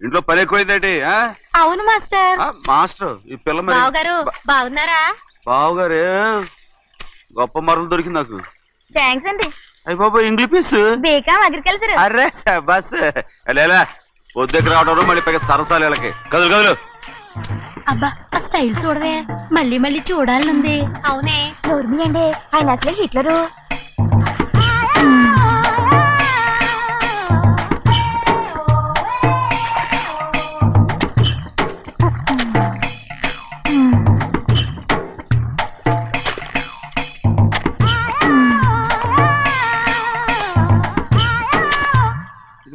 ఇంట్లో పని ఎక్కువైందేంటి ఆ? అవును మాస్టర్. ఆ, మాస్టర్ ఈ పిల్ల మరి బావగారు బాగున్నారా? బావుగారే గొప్ప మరలు దొరికింది నాకు. థ్యాంక్స్ అండి. అయ్యి బాబా ఇంగ్లీష్ పీస్ బీకామ్ అగ్రికల్చర్. అరే బస్ లేలా పొద్దుకి రావడం మళ్ళీ పైగా సరసాలు వీళ్ళకి కదులు కదులు. అబ్బా ఆ స్టైల్ చూడవే. మళ్ళీ మళ్ళీ చూడాలనుంది. అవునే. నోర్మి అండి ఆయన అసలు హిట్లరు.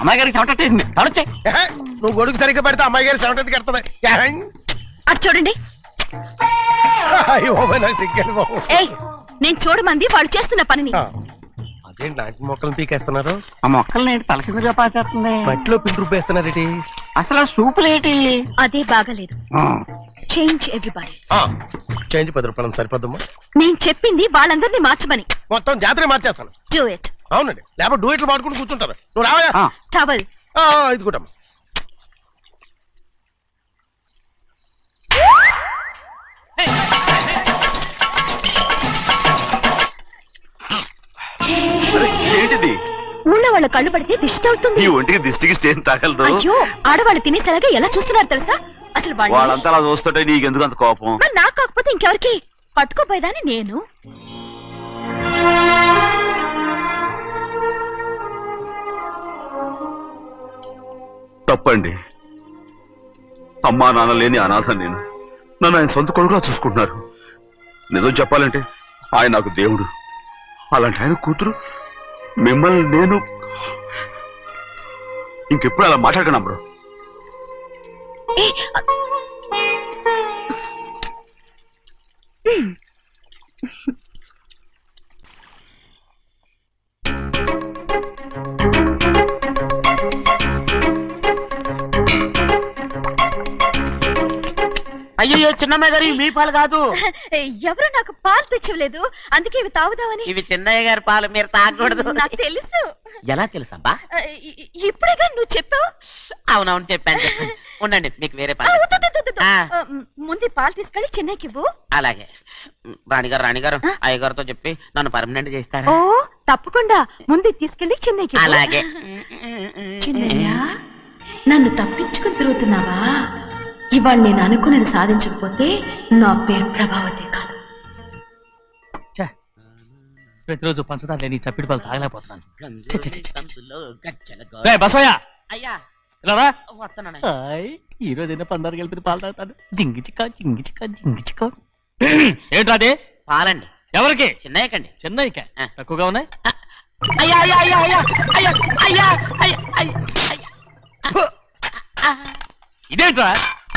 అమ్మాయి గారికి చెమటట్టేసింది తడొచ్చే నువ్వు గొడుగు సరిగ్గా పెడితే అమ్మాయి గారి సెవెంటీ కడుతుంది అటు చూడండి. ఏయ్ నేను చూడమంది వాళ్ళు చేస్తున్న పనిని. ఆ. అదేంటి నాటి మొక్కలు పీకేస్తున్నారు? ఆ మొక్కల్ని ఏంటి తల కిందగా పాచేస్తుంది? మట్టిలో పిండి రూపేస్తున్నారేటి అసలు ఆ సూపులేటి అదే బాగలేదు. ఆ, చేంజ్ ఎవ్రీబడి ఆ, చేంజ్ పది రూపాయలు సరిపోద్దమ్మా. నేను చెప్పింది వాళ్ళందరినీ మార్చమని. మొత్తం జాతర మార్చేస్తాను. డూ ఇట్ అవునండి. లేకపోతే డూయిట్లు మాడుకుంటూ కూర్చుంటారు. నువ్వు రావయా ఆ, టవల్. ఆ, ఇది కూడా అరే, ఏంటిది? ఊళ్ళో వాళ్ళ కళ్ళు పడితే దిష్టి తగులుతుంది. ఈ ఒంటికి దిష్టికి స్టేన్ తగలదు. అయ్యో ఆడవాళ్ళు తినేసరిగా ఎలా చూస్తున్నారు తెలుసా? అసలు వాళ్ళు వాళ్ళంతా అలా చూస్తుంటే నీకెందుకు అంత కోపం? మరి నాకు కాకపోతే ఇంకెవరికి? పట్టుకోపోయేదాన్ని నేను. తప్పండి. అమ్మా నాన్న లేని అనాథ నేను. నన్ను ఆయన సొంత కొడుకులా చూసుకుంటున్నారు. నిజం చెప్పాలంటే ఆయన నాకు దేవుడు. అలాంటి ఆయన కూతురు మిమ్మల్ని నేను ఇంకెప్పుడు అలా మాట్లాడకండి బ్రో? Hmm. అయ్యో చిన్నమ్మాయి గారు మీ పాలు కాదు. ఎవరు నాకు పాలు తెచ్చలేదు అందుకే ఇవి తాగుదామని. ఇవి చిన్నయ్య గారి పాలు మీరు తాగకూడదు. నాకు తెలుసు. ఎలా తెలుసబ్బా? ఇప్పుడేగా నువ్వు చెప్పావు? అవునవును చెప్పాను ఉండండి మీకు వేరే. ఆ, ముందు పాలు తీసుకెళ్ళి చెన్నైకి ఇవ్వు. అలాగే. రాణిగారు రాణిగారు అయ్యగారితో చెప్పి నన్ను పర్మనెంట్ ఓ చేస్తారా తప్పకుండా. ముందు తీసుకెళ్ళి చెన్నైకి. అలాగే. చిన్నయ్య నన్ను తప్పించుకుని తిరుగుతున్నావా? ఇవాళ నేను అనుకున్నది సాధించకపోతే నా పేరు ప్రభావతి కాదు. ప్రతిరోజు పంచదార లేని చప్పిడి పాలు తాగలేకపోతున్నాను. ఛ, ఛ, ఛ, ఛ. గంతులో గజ్జల గో- రే బసోయా అయ్యా! ఇలా రా వస్తున్నాను హాయ్ ఈ రోజు అయినా పందారు కలిపి పాలు తాగుతాను. జింగి చిక్క జింగి చిక్క జింగి చిక్క. ఏంట్రా అది? పాలండి. ఎవరికి? చిన్నయ్యకండి చెన్నైకా? ఆ. తక్కువగా ఉన్నాయి? అయ్యా అయ్యా అయ్యా అయ్యా అయ్యా అయ్యా అయ్యా అయ్యా. అయ్యా ఇదేంట్రా?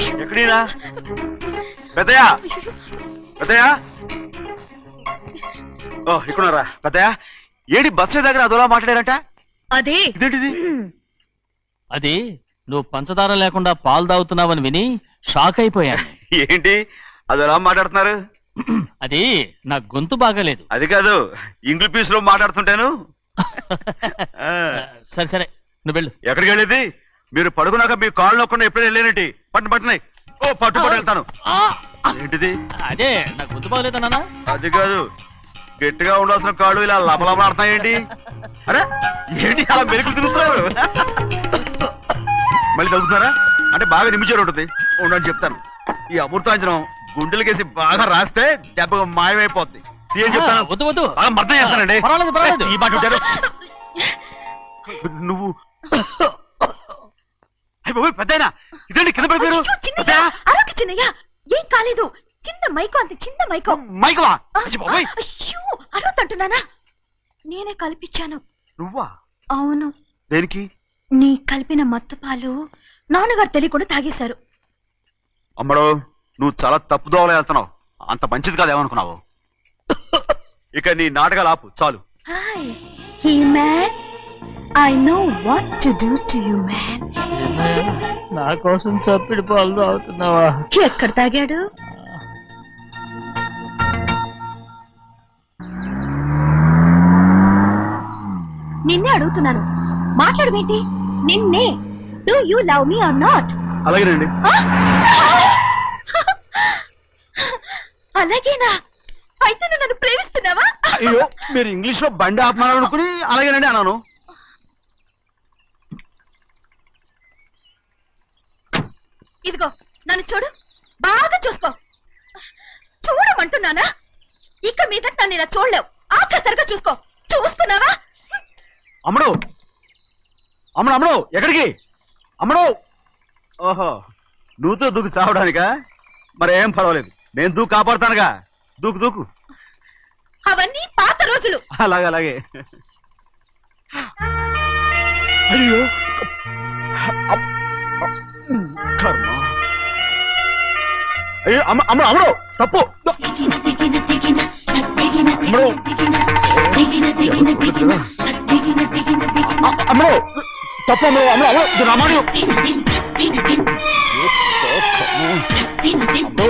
పెద్దయ్య ఎక్కడీరా పెద్దయ్య! పెద్దయ్య! ఓ ఇక్కడున్నారా? పెద్దయ్య ఏడి బస్సు దగ్గర అదోలా మాట్లాడారంట? అదే. ఇదేంటిది? అది నువ్వు పంచదార లేకుండా పాలు తాగుతున్నావని విని షాక్ అయిపోయాను. ఏంటి? అదోలా మాట్లాడుతున్నారు? అది నా గొంతు బాగాలేదు. అది కాదు ఇంగ్లీష్ పీస్లో మాట్లాడుతుంటాను. ఆ, సరే సరే నువ్వు వెళ్ళు. ఎక్కడికి వెళ్ళేది? మీరు పడుకున్నాక మీ కాళ్ళు నొక్కకుండా ఎప్పుడైనా వెళ్ళేనంటి పట్టు పట్టునాయి ఓ పట్టు పట్టు వెళ్తాను. ఏంటిది? అదే నాకు గుర్తు బాగలేదన్నా అది కాదు. గట్టిగా ఉండాల్సిన కాళ్ళు ఇలా లబలబలాడుతున్నాయేంటి? అరే ఏంటి అలా మెరుకులు తిరుగుతున్నారు? మళ్ళీ తగ్గుతున్నారా? అంటే బాగా నిమిషాలు ఉంటుంది. ఉండని చెప్తాను. ఈ అమృతాంజనం గుండెలకేసి బాగా రాస్తే దెబ్బగా మాయమైపోద్ది. ఏం చెప్తాను. వద్దు వద్దు. బాగా మర్దం చేస్తానండి. పర్వాలేదు, పర్వాలేదు. ఈ మాట నువ్వు పెద్దాయనా. ఇదండి కింద పడిపోయారు? అయ్యో, చిన్నయ్య, పెద్దయ్య, అరవకు చిన్నయ్య. ఏం కాలేదు. చిన్న మైకో అంత చిన్న మైకో. మైకవా? అయ్య బాబోయ్, అయ్యో అరవతంటున్నానా నేనే కల్పించాను. నువ్వా? అవును. దేనికి? నీ కలిపిన మత్తు పాలు నాన్నగారు తెలియకుండా తాగేశారు. అమ్మడు నువ్వు చాలా తప్పుదోవలో వెళ్తున్నావు. అంత మంచిది కాదు ఏమనుకున్నావు? ఇక నీ నాటకాలు ఆపు చాలు. Hi he man I know what to do to you man నా కోసం చప్పిడి పాలు తాగుతున్నావా? ఎక్కడ తాగాడు? నిన్నే అడుగుతున్నాను. మాట్లాడమేంటి? నిన్నే. Do you love me or not అలాగేనండి. అలాగేనా? అయితే నువ్వు నన్ను ప్రేమిస్తున్నావా? అయ్యో మీరు ఇంగ్లీష్లో బండి ఆపమాలనుకుని అలాగేనండి అన్నాను. ఇదిగో నన్ను చూడు. బాగా చూసుకో. చూడమంటున్నానా? ఇక మీద నన్ను ఇలా చూడలేవు. ఆఖసరిగా చూసుకో. చూస్తున్నావా? అమ్మడు! అమ్మడు అమ్మడు ఎక్కడికి? అమ్మడు! ఓహో నువ్వుతో దూకు చావడానికా? మరేం పర్వాలేదు. నేను దూకు కాపాడుతానుగా. దూకు దూకు. అవన్నీ పాత రోజులు. అలాగే అలాగే. అయ్యో! కర్మ. అయ్యో అమ్మ అమ్మ అమ్మడు తప్పు. అమ్మడు. అమ్మడు తప్పు అమ్మడు అమ్మడు అమ్మడు ఇది నా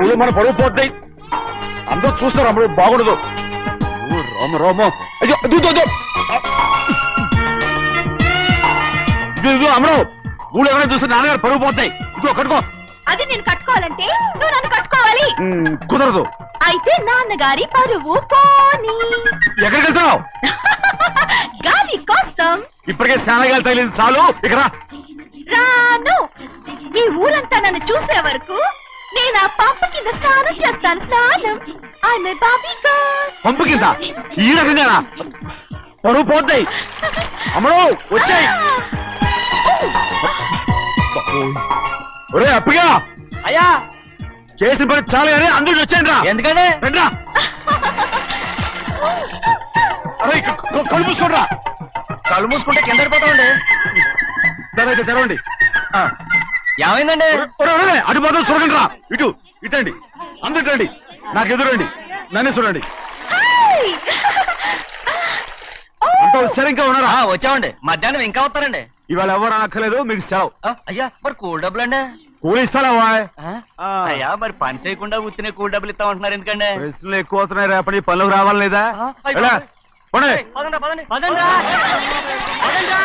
ఊళ్ళో మన పరువు పోతాయి అందరూ చూస్తారు అమ్మడు బాగుండదు. రామ రామ. అయ్యో దూ దూ అమ్మడు. ఊళ్ళో ఎవరైనా చూస్తే నాన్నగారు పరువు పోతాయి. ఇదిగో కట్టుకో. అది నేను కట్టుకోవాలంటే నువ్వు నన్ను కట్టుకోవాలి. ఉమ్, కుదరదు. అయితే నాన్నగారి పరువు పోనీ. ఎక్కడికి వెళ్తున్నావు? గాలి కోసం. ఇప్పటికే స్నానగాలు తగిలింది చాలు. ఇక్కడ. రాను. ఈ ఊరంతా నన్ను చూసే వరకు నేను ఆ పంప కింద స్నానం చేస్తాను స్నానం. ఐ బాబీ గర్ల్ పంపు కింద? ఈ రకంగానా? పరువు పోతాయి. అమ్మడు వచ్చాయి. ఒరే అప్పగా అయ్యా! చేసిన పని చాలు కానీ అందరికి వచ్చాను రా ఎందుకంటే రండ్రా. అరే క- కళ్ళు మూసుకోండి రా కళ్ళు మూసుకుంటే కింద పడిపోతామండి. సరే అయితే తెరవండి. ఆ, ఏమైందండి? ఒరే, ఒరే, ఒరే, అటు మాత్రం చూడండి రా ఇటు ఇటండి. అందరు రండి. నాకు ఎదురండి నన్నే చూడండి. అంతా సరే ఇంకా ఉన్నారా? ఆ, వచ్చామండి. మధ్యాహ్నం ఇంకా వస్తారండి. ఇవాళ ఎవరు అనక్కర్లేదు మీకు సెలవు. ఆ, అయ్యా మరి కూల్ డబ్బులు అండి? కూలి వాయ్ ఆ. అయ్యా మరి పని చేయకుండా ఉత్తినే కూల్ డబ్బులు ఇస్తామంటున్నారు ఎందుకండి? ప్రశ్నలు ఎక్కువ అవుతున్నాయి రేపటి పనులకు రావాలి లేదా? ఆ, అయ్యో. ఎలా? పోనీ. పదండి పదండి. పదండ్రా. పదండ్రా.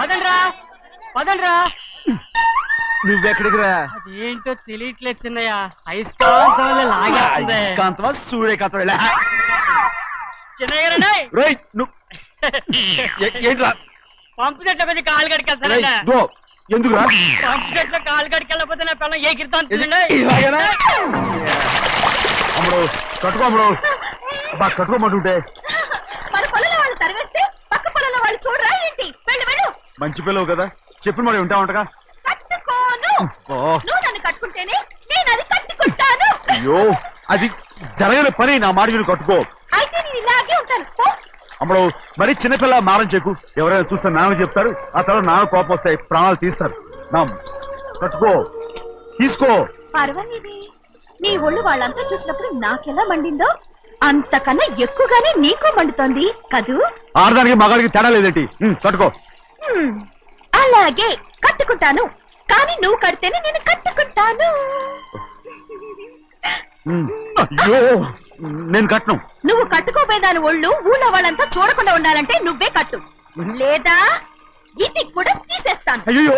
పదండ్రా. పదండ్రా. నువ్వెక్కడికి రా ఏంటో తెలియట్లేదు చిన్నయ్య. అయస్కాంతం లాగేస్తుంది అయస్కాంతమా సూర్యకాంతం ఎలా? చిన్నయ్య రేయ్, నువ్వు. ఏ- ఏంట్రా? పంపు చెట్ల కొద్ది కాలు రేయ్, కడికెళ్తానండి దో, ఎందుకురా పంపు చెట్ల కాలు కడికెళ్ళకపోతే నా పిల్లలు ఏ కిర్తాను ఇది- ఇలాగేనా? అమ్ముడు కట్టుకో అమ్ముడు బా కట్టుకోమంటుంటే. మన పొలంలో వాళ్ళు తరివేస్తే పక్క పొలంలో వాళ్ళు చూడరా ఏంటి? వెళ్ళు వెళ్ళు. మంచి పిల్లవు కదా. చెప్పిన మరి ఉంటా ఉంటగా? కట్టుకోను. ఓ నువ్వు నన్ను కట్టుకుంటేనే నేను అది కట్టుకుంటాను. అయ్యో అది జరగని పని నా మాట విని కట్టుకో. అయితే నేను ఇలాగే ఉంటాను. పో. అమ్మడు మరి చిన్నపిల్ల మారం చెక్కు ఎవరైనా చూస్తే నాన్న చెప్తారు ఆ తర్వాత నాన్న కోపం వస్తాయి ప్రాణాలు తీస్తారు. నా కట్టుకో తీసుకో. పర్వాలేదే. నీ ఒళ్ళు వాళ్ళంతా చూసినప్పుడు నాకెలా మండిందో అంతకన్నా ఎక్కువగానే నీకు మండుతోంది కదూ? ఆడదానికి మగాడికి తేడా లేదేంటి? కట్టుకో అలాగే కట్టుకుంటాను. కానీ నువ్వు కడితేనే నేను కట్టుకుంటాను. అయ్యో! నేను కట్టను నువ్వు కట్టుకోపోయేదాని ఒళ్ళు ఊళ్ళో వాళ్ళంతా చూడకుండా ఉండాలంటే నువ్వే కట్టు. లేదా ఇది కూడా తీసేస్తాను. అయ్యో